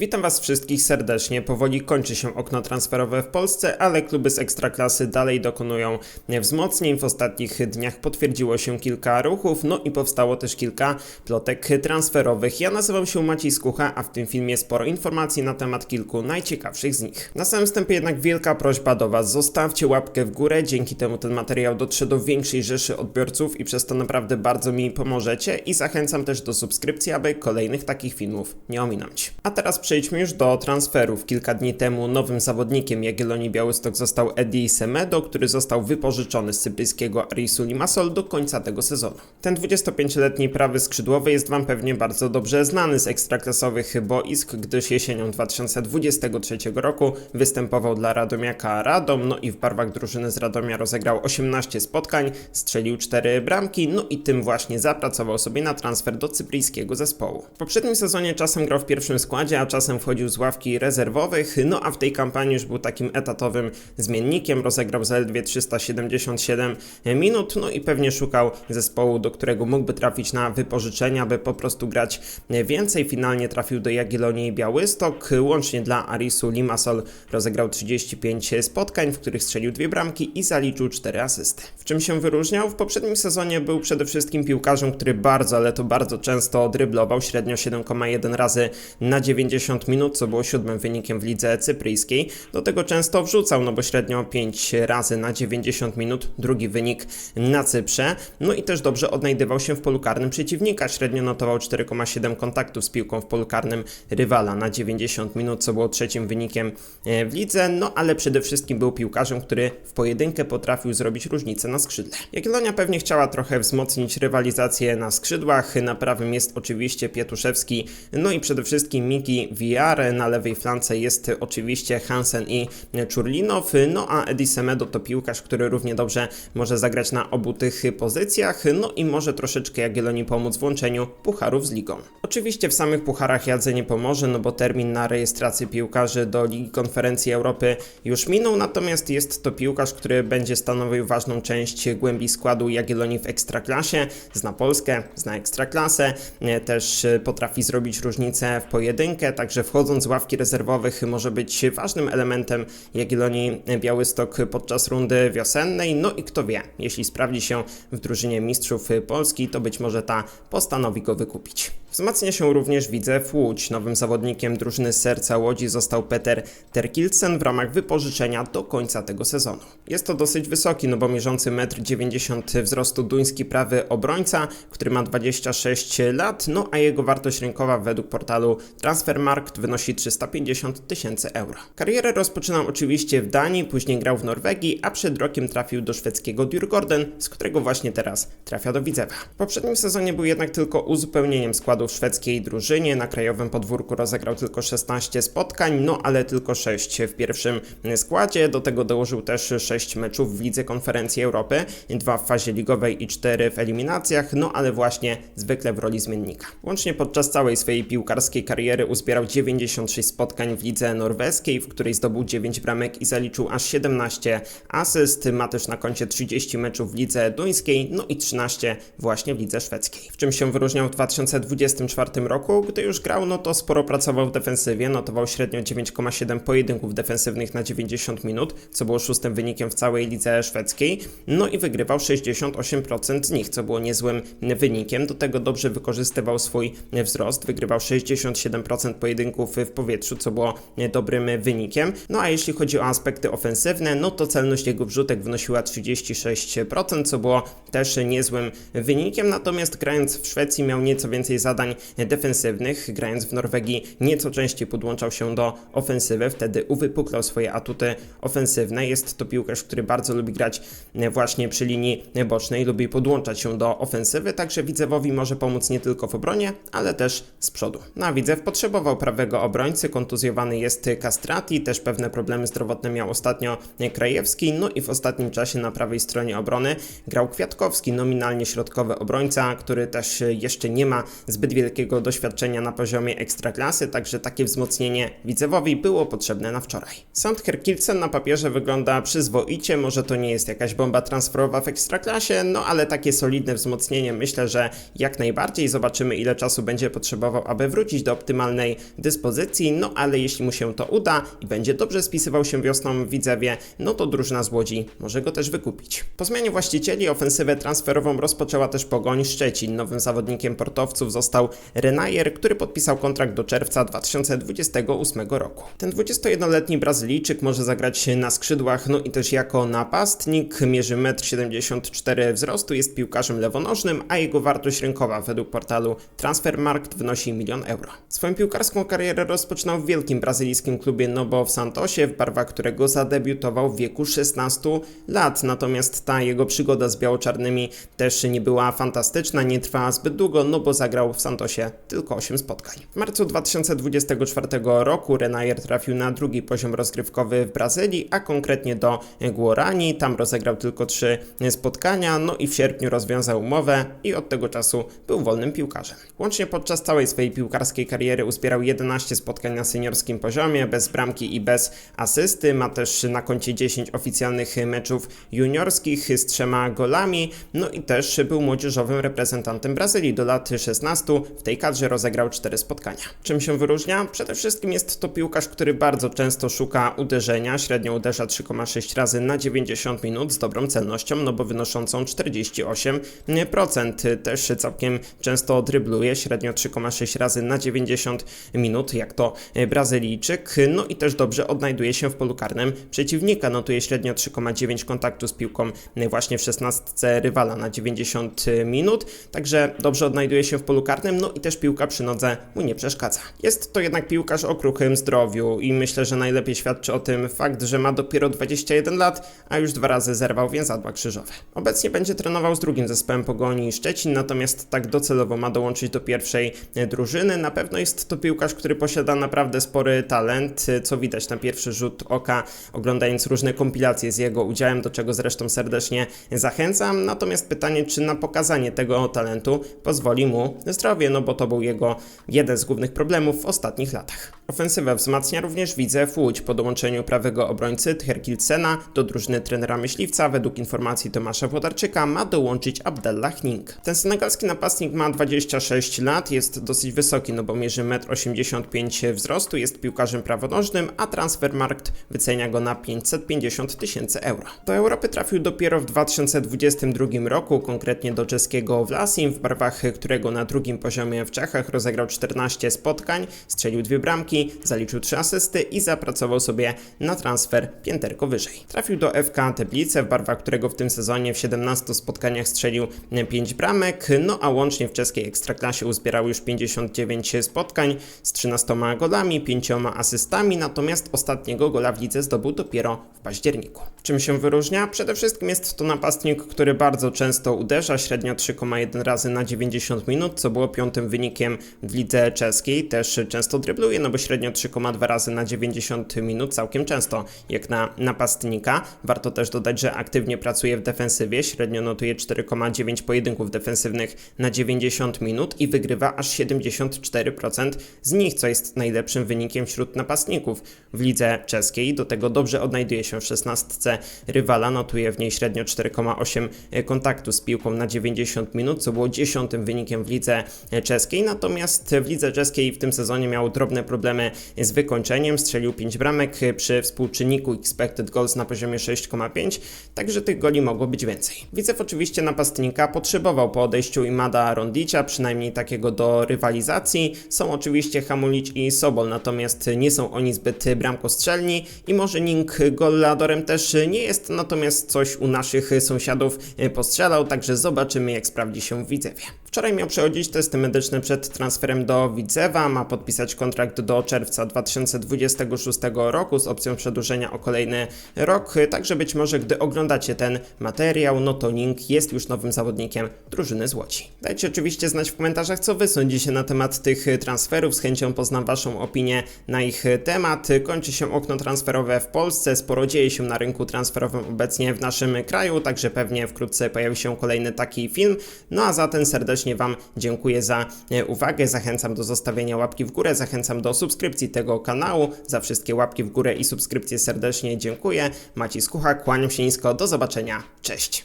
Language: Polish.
Witam Was wszystkich serdecznie. Powoli kończy się okno transferowe w Polsce, ale kluby z ekstraklasy dalej dokonują wzmocnień. W ostatnich dniach potwierdziło się kilka ruchów, no i powstało też kilka plotek transferowych. Ja nazywam się Maciej Skucha, a w tym filmie sporo informacji na temat kilku najciekawszych z nich. Na samym wstępie jednak wielka prośba do Was. Zostawcie łapkę w górę, dzięki temu ten materiał dotrze do większej rzeszy odbiorców i przez to naprawdę bardzo mi pomożecie i zachęcam też do subskrypcji, aby kolejnych takich filmów nie ominąć. A teraz przejdźmy już do transferów. Kilka dni temu nowym zawodnikiem Jagiellonii Białystok został Eddie Semedo, który został wypożyczony z cypryjskiego Arisu Limassol do końca tego sezonu. Ten 25-letni prawy skrzydłowy jest Wam pewnie bardzo dobrze znany z ekstraklasowych boisk, gdyż jesienią 2023 roku występował dla Radomiaka Radom, no i w barwach drużyny z Radomia rozegrał 18 spotkań, strzelił 4 bramki, no i tym właśnie zapracował sobie na transfer do cypryjskiego zespołu. W poprzednim sezonie czasem grał w pierwszym składzie, a czasem wchodził z ławki rezerwowych, no a w tej kampanii już był takim etatowym zmiennikiem, rozegrał zaledwie 377 minut, no i pewnie szukał zespołu, do którego mógłby trafić na wypożyczenia, by po prostu grać więcej. Finalnie trafił do Jagiellonii Białystok, łącznie dla Arisu Limassol rozegrał 35 spotkań, w których strzelił dwie bramki i zaliczył 4 asysty. W czym się wyróżniał? W poprzednim sezonie był przede wszystkim piłkarzem, który bardzo, ale to bardzo często dryblował, średnio 7,1 razy na 90 minut, co było siódmym wynikiem w lidze cypryjskiej. Do tego często wrzucał, no bo średnio 5 razy na 90 minut, drugi wynik na Cyprze. No i też dobrze odnajdywał się w polu karnym przeciwnika, średnio notował 4,7 kontaktów z piłką w polu karnym rywala na 90 minut, co było trzecim wynikiem e, w lidze, no ale przede wszystkim był piłkarzem, który w pojedynkę potrafił zrobić różnicę na skrzydle. Jagiellonia pewnie chciała trochę wzmocnić rywalizację na skrzydłach, na prawym jest oczywiście Pietuszewski, no i przede wszystkim Miki VR, na lewej flance jest oczywiście Hansen i Czurlinow, no a Edi Semedo to piłkarz, który równie dobrze może zagrać na obu tych pozycjach, no i może troszeczkę Jagiellonii pomóc w łączeniu pucharów z ligą. Oczywiście w samych pucharach Jadze nie pomoże, no bo termin na rejestrację piłkarzy do Ligi Konferencji Europy już minął, natomiast jest to piłkarz, który będzie stanowił ważną część głębi składu Jagiellonii w Ekstraklasie, zna Polskę, zna Ekstraklasę, też potrafi zrobić różnicę w pojedynkę, także wchodząc z ławki rezerwowych może być ważnym elementem Jagiellonii Białystok podczas rundy wiosennej, no i kto wie, jeśli sprawdzi się w drużynie mistrzów Polski, to być może ta postanowi go wykupić. Wzmacnia się również Widzew Łódź. Nowym zawodnikiem drużyny serca Łodzi został Peter Terkilsen w ramach wypożyczenia do końca tego sezonu. Jest to dosyć wysoki, no bo mierzący 1,90 m wzrostu duński prawy obrońca, który ma 26 lat, no a jego wartość rynkowa według portalu Transfermarkt wynosi 350 tysięcy euro. Karierę rozpoczynał oczywiście w Danii, później grał w Norwegii, a przed rokiem trafił do szwedzkiego Djurgården, z którego właśnie teraz trafia do Widzewa. W poprzednim sezonie był jednak tylko uzupełnieniem składu w szwedzkiej drużynie, na krajowym podwórku rozegrał tylko 16 spotkań, no ale tylko 6 w pierwszym składzie, do tego dołożył też 6 meczów w Lidze Konferencji Europy, 2 w fazie ligowej i 4 w eliminacjach, no ale właśnie zwykle w roli zmiennika. Łącznie podczas całej swojej piłkarskiej kariery uzbierał 96 spotkań w lidze norweskiej, w której zdobył 9 bramek i zaliczył aż 17 asyst. Ma też na koncie 30 meczów w lidze duńskiej, no i 13 właśnie w lidze szwedzkiej. W czym się wyróżniał w 2024 roku, gdy już grał, no to sporo pracował w defensywie, notował średnio 9,7 pojedynków defensywnych na 90 minut, co było szóstym wynikiem w całej lidze szwedzkiej, no i wygrywał 68% z nich, co było niezłym wynikiem. Do tego dobrze wykorzystywał swój wzrost, wygrywał 67% pojedynków w powietrzu, co było dobrym wynikiem. No a jeśli chodzi o aspekty ofensywne, no to celność jego wrzutek wynosiła 36%, co było też niezłym wynikiem. Natomiast grając w Szwecji miał nieco więcej zadań defensywnych, grając w Norwegii nieco częściej podłączał się do ofensywy, wtedy uwypuklał swoje atuty ofensywne. Jest to piłkarz, który bardzo lubi grać właśnie przy linii bocznej, lubi podłączać się do ofensywy, także Widzewowi może pomóc nie tylko w obronie, ale też z przodu. No a Widzew potrzebował prawego obrońcy, kontuzjowany jest Castrati, też pewne problemy zdrowotne miał ostatnio Krajewski, no i w ostatnim czasie na prawej stronie obrony grał Kwiatkowski, nominalnie środkowy obrońca, który też jeszcze nie ma zbyt zbyt wielkiego doświadczenia na poziomie ekstraklasy, także takie wzmocnienie Widzewowi było potrzebne na wczoraj. Sander Kilsen na papierze wygląda przyzwoicie, może to nie jest jakaś bomba transferowa w ekstraklasie, no ale takie solidne wzmocnienie myślę, że jak najbardziej zobaczymy ile czasu będzie potrzebował, aby wrócić do optymalnej dyspozycji, no ale jeśli mu się to uda i będzie dobrze spisywał się wiosną w Widzewie, no to drużyna z Łodzi może go też wykupić. Po zmianie właścicieli ofensywę transferową rozpoczęła też Pogoń Szczecin. Nowym zawodnikiem portowców został Renajer, który podpisał kontrakt do czerwca 2028 roku. Ten 21-letni Brazylijczyk może zagrać na skrzydłach, no i też jako napastnik. Mierzy 1,74 m wzrostu, jest piłkarzem lewonożnym, a jego wartość rynkowa według portalu Transfermarkt wynosi 1 milion euro. Swoją piłkarską karierę rozpoczynał w wielkim brazylijskim klubie Nobo w Santosie, w barwach którego zadebiutował w wieku 16 lat. Natomiast ta jego przygoda z biało-czarnymi też nie była fantastyczna, nie trwała zbyt długo, no bo zagrał w Santosie tylko 8 spotkań. W marcu 2024 roku Renajer trafił na drugi poziom rozgrywkowy w Brazylii, a konkretnie do Guarani. Tam rozegrał tylko 3 spotkania, no i w sierpniu rozwiązał umowę i od tego czasu był wolnym piłkarzem. Łącznie podczas całej swojej piłkarskiej kariery uzbierał 11 spotkań na seniorskim poziomie, bez bramki i bez asysty. Ma też na koncie 10 oficjalnych meczów juniorskich z trzema golami, no i też był młodzieżowym reprezentantem Brazylii do lat 16. W tej kadrze rozegrał 4 spotkania. Czym się wyróżnia? Przede wszystkim jest to piłkarz, który bardzo często szuka uderzenia, średnio uderza 3,6 razy na 90 minut z dobrą celnością, no bo wynoszącą 48%. Też całkiem często drybluje, średnio 3,6 razy na 90 minut, jak to Brazylijczyk. No i też dobrze odnajduje się w polu karnym przeciwnika, notuje średnio 3,9 kontaktu z piłką właśnie w 16 rywala na 90 minut, także dobrze odnajduje się w polu karnym, no i też piłka przy nodze mu nie przeszkadza. Jest to jednak piłkarz o kruchym zdrowiu i myślę, że najlepiej świadczy o tym fakt, że ma dopiero 21 lat, a już dwa razy zerwał więzadła krzyżowe. Obecnie będzie trenował z drugim zespołem Pogoni Szczecin, natomiast tak docelowo ma dołączyć do pierwszej drużyny. Na pewno jest to piłkarz, który posiada naprawdę spory talent, co widać na pierwszy rzut oka, oglądając różne kompilacje z jego udziałem, do czego zresztą serdecznie zachęcam. Natomiast pytanie, czy na pokazanie tego talentu pozwoli mu zdrowie, no bo to był jego jeden z głównych problemów w ostatnich latach. Ofensywę wzmacnia również Widzew Łódź po dołączeniu prawego obrońcy Therkilsena do drużyny trenera myśliwca. Według informacji Tomasza Włodarczyka ma dołączyć Abdellah Ning. Ten senegalski napastnik ma 26 lat, jest dosyć wysoki, no bo mierzy 1,85 m wzrostu, jest piłkarzem prawonożnym, a Transfermarkt wycenia go na 550 tysięcy euro. Do Europy trafił dopiero w 2022 roku, konkretnie do czeskiego Vlasim, w barwach którego na drugim poziomie w Czechach rozegrał 14 spotkań, strzelił dwie bramki, zaliczył 3 asysty i zapracował sobie na transfer pięterko wyżej. Trafił do FK Teplice, w barwach którego w tym sezonie w 17 spotkaniach strzelił 5 bramek, no a łącznie w czeskiej ekstraklasie uzbierał już 59 spotkań z 13 golami, 5 asystami, natomiast ostatniego gola w lidze zdobył dopiero w październiku. Czym się wyróżnia? Przede wszystkim jest to napastnik, który bardzo często uderza, średnio 3,1 razy na 90 minut, co było piątym wynikiem w lidze czeskiej. Też często drybluje, no bo średnio 3,2 razy na 90 minut, całkiem często jak na napastnika. Warto też dodać, że aktywnie pracuje w defensywie, średnio notuje 4,9 pojedynków defensywnych na 90 minut i wygrywa aż 74% z nich, co jest najlepszym wynikiem wśród napastników w lidze czeskiej. Do tego dobrze odnajduje się w 16 rywala, notuje w niej średnio 4,8 kontaktu z piłką na 90 minut, co było dziesiątym wynikiem w lidze czeskiej. Natomiast w lidze czeskiej w tym sezonie miał drobne problemy z wykończeniem, strzelił 5 bramek przy współczynniku expected goals na poziomie 6,5, także tych goli mogło być więcej. Widzew oczywiście napastnika potrzebował po odejściu Imada Rondicia, przynajmniej takiego do rywalizacji. Są oczywiście Hamulic i Sobol, natomiast nie są oni zbyt bramkostrzelni i może Ning golladorem też nie jest, natomiast coś u naszych sąsiadów postrzelał, także zobaczymy jak sprawdzi się w Widzewie. Wczoraj miał przechodzić testy medyczne przed transferem do Widzewa, ma podpisać kontrakt do czerwca 2026 roku z opcją przedłużenia o kolejny rok. Także być może, gdy oglądacie ten materiał, no to Link jest już nowym zawodnikiem drużyny z Łodzi. Dajcie oczywiście znać w komentarzach, co wy sądzicie na temat tych transferów. Z chęcią poznam waszą opinię na ich temat. Kończy się okno transferowe w Polsce, sporo dzieje się na rynku transferowym obecnie w naszym kraju, także pewnie wkrótce pojawi się kolejny taki film. No a zatem serdecznie wam dziękuję za e, uwagę, zachęcam do zostawienia łapki w górę, zachęcam do subskrypcji tego kanału. Za wszystkie łapki w górę i subskrypcje serdecznie dziękuję. Maciej Skucha, kłaniam się nisko, do zobaczenia, cześć!